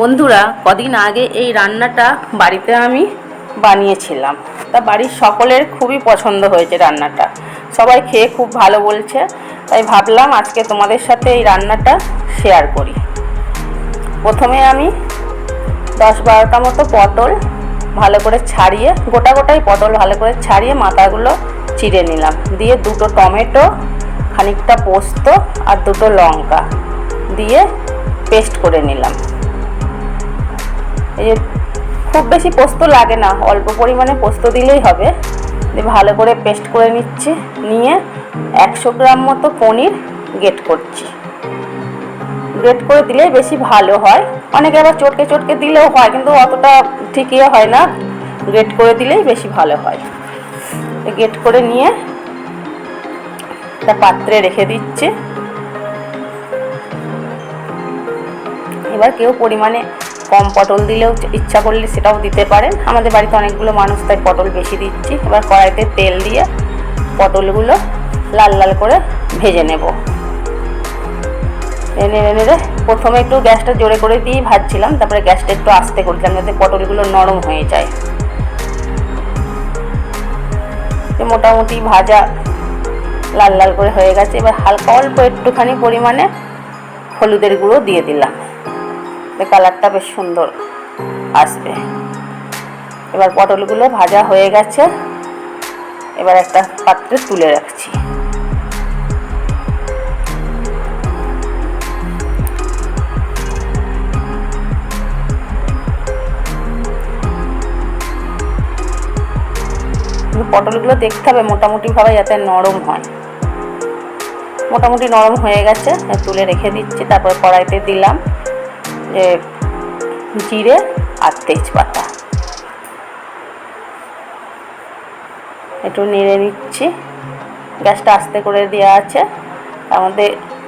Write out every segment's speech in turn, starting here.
বন্ধুরা, কদিন আগে এই রান্নাটা বাড়িতে আমি বানিয়েছিলাম। তা বাড়ির সকলের খুবই পছন্দ হয়েছে রান্নাটা। সবাই খেয়ে খুব ভালো বলছে। তাই ভাবলাম আজকে তোমাদের সাথে এই রান্নাটা শেয়ার করি। প্রথমে আমি দশ বারোটা মতো পটল ভালো করে ছাড়িয়ে, গোটা গোটাই পটল ভালো করে ছাড়িয়ে মাথাগুলো চিড়ে নিলাম। দিয়ে দুটো টমেটো, খানিকটা পোস্ত আর দুটো লঙ্কা দিয়ে পেস্ট করে নিলাম। এই খুব বেশি পোস্ত লাগে না, অল্প পরিমাণে পোস্ত দিলেই হবে। ভালো করে পেস্ট করে নিচ্ছি, নিয়ে একশো গ্রাম মতো পনির গেট করছি। গ্রেট করে দিলেই বেশি ভালো হয়। অনেকে আবার চটকে চটকে দিলেও হয়, কিন্তু অতটা ঠিক ইয়ে হয় না। গ্রেট করে দিলেই বেশি ভালো হয়। গ্রেট করে নিয়ে একটা পাত্রে রেখে দিচ্ছি। এবার কেউ পরিমাণে কম পটল দিলেও ইচ্ছা করলে সেটাও দিতে পারেন। আমাদের বাড়িতে অনেকগুলো মানুষ তাই পটল বেশি দিচ্ছি। এবার কড়াইতে তেল দিয়ে পটলগুলো লাল লাল করে ভেজে নেব। নেড়ে নেড়ে প্রথমে একটু গ্যাসটা জোরে করে দিয়েই ভাজছিলাম, তারপরে গ্যাসটা একটু আস্তে করছিলাম যাতে পটলগুলো নরম হয়ে যায়। মোটামুটি ভাজা লাল লাল করে হয়ে গেছে। এবার হালকা অল্প একটুখানি পরিমাণে হলুদের গুঁড়ো দিয়ে দিলাম। কালারটা বেশ সুন্দর আসবে। এবার পটলগুলো ভাজা হয়ে গেছে। এবার একটা পাত্রে তুলে রাখছি। পটলগুলো দেখতে হবে, মোটামুটিভাবে যাতে নরম হয়। মোটামুটি নরম হয়ে গেছে, তুলে রেখে দিচ্ছি, তারপর কড়াইতে দিলাম। জিরে আর তেজপাতা। একটু নেড়ে নিচ্ছি। গ্যাসটা আস্তে করে দেওয়া আছে। তার মধ্যে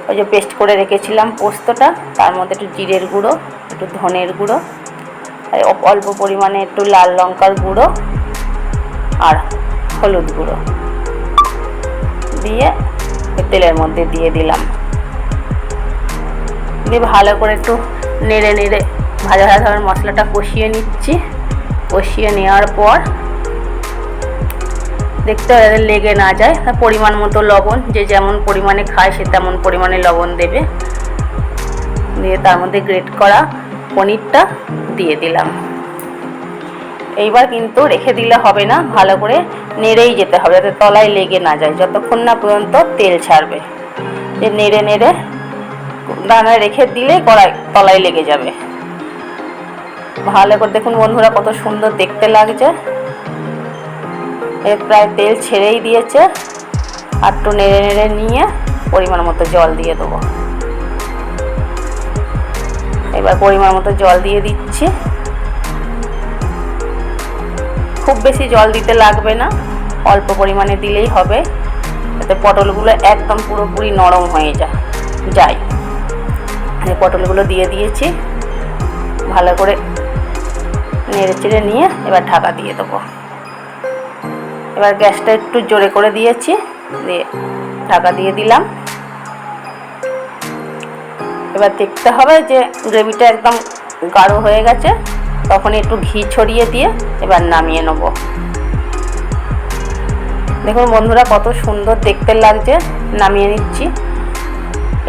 ওই যে পেস্ট করে রেখেছিলাম পোস্তটা, তার মধ্যে একটু জিরের গুঁড়ো, একটু ধনের গুঁড়ো অল্প পরিমাণে একটু লাল লঙ্কার গুঁড়ো আর হলুদ গুঁড়ো। দিয়ে তেলের মধ্যে দিয়ে দিলাম। দিয়ে ভালো করে একটু নেড়ে নেড়ে ভাজা ভাজা ধরনের মশলাটা কষিয়ে নিচ্ছি। কষিয়ে নেওয়ার পর দেখতে যাতে লেগে না যায়। পরিমাণ মতো লবণ, যে যেমন পরিমাণে খায় সে তেমন পরিমাণে লবণ দেবে। দিয়ে তার মধ্যে গ্রেট করা পনিরটা দিয়ে দিলাম। এইবার কিন্তু রেখে দিলে হবে না, ভালো করে নেড়েই যেতে হবে যাতে তলায় লেগে না যায়। যতক্ষণ না পর্যন্ত তেল ছাড়বে। যে নেড়ে নেড়ে দানায় রেখে দিলে কড়াই তলায় লেগে যাবে। ভালো করে দেখুন বন্ধুরা, কত সুন্দর দেখতে লাগছে। এর প্রায় তেল ছেড়েই দিয়েছে। আর একটু নেড়ে নেড়ে নিয়ে পরিমাণ মতো জল দিয়ে দেবো। এবার পরিমাণ মতো জল দিয়ে দিচ্ছি। খুব বেশি জল দিতে লাগবে না, অল্প পরিমাণে দিলেই হবে। যাতে পটলগুলো একদম পুরোপুরি নরম হয়ে যায় যায়। পটলগুলো দিয়ে দিয়েছি। ভালো করে নেড়ে চেড়ে নিয়ে এবার ঢাকা দিয়ে দেবো। এবার গ্যাসটা একটু জোরে করে দিয়েছি, দিয়ে ঢাকা দিয়ে দিলাম। এবার দেখতে হবে যে গ্রেভিটা একদম গাঢ় হয়ে গেছে তখন একটু ঘি ছড়িয়ে দিয়ে এবার নামিয়ে নেব। দেখুন বন্ধুরা কত সুন্দর দেখতে লাগছে, নামিয়ে নিচ্ছি।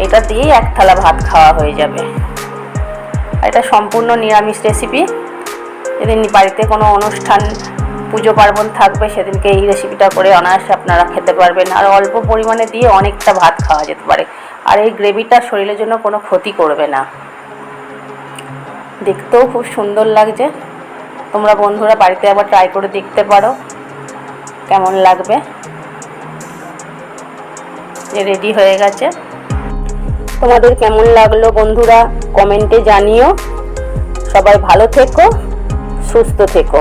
এটা দিয়েই এক থালা ভাত খাওয়া হয়ে যাবে। এটা সম্পূর্ণ নিরামিষ রেসিপি যেদিন বাড়িতে কোনো অনুষ্ঠান, পুজো পার্বণ থাকবে, সেদিনকে এই রেসিপিটা করে অনায়াসে আপনারা খেতে পারবেন। আর অল্প পরিমাণে দিয়ে অনেকটা ভাত খাওয়া যেতে পারে। আর এই গ্রেভিটা শরীরের জন্য কোনো ক্ষতি করবে না। দেখতেও খুব সুন্দর লাগছে। তোমরা বন্ধুরা বাড়িতে আবার ট্রাই করে দেখতে পারো কেমন লাগবে। রেডি হয়ে গেছে। তোমাদের কেমন লাগল বন্ধুরা? কমেন্টে জানিও। সবাই ভালো থেকো সুস্থ থেকো।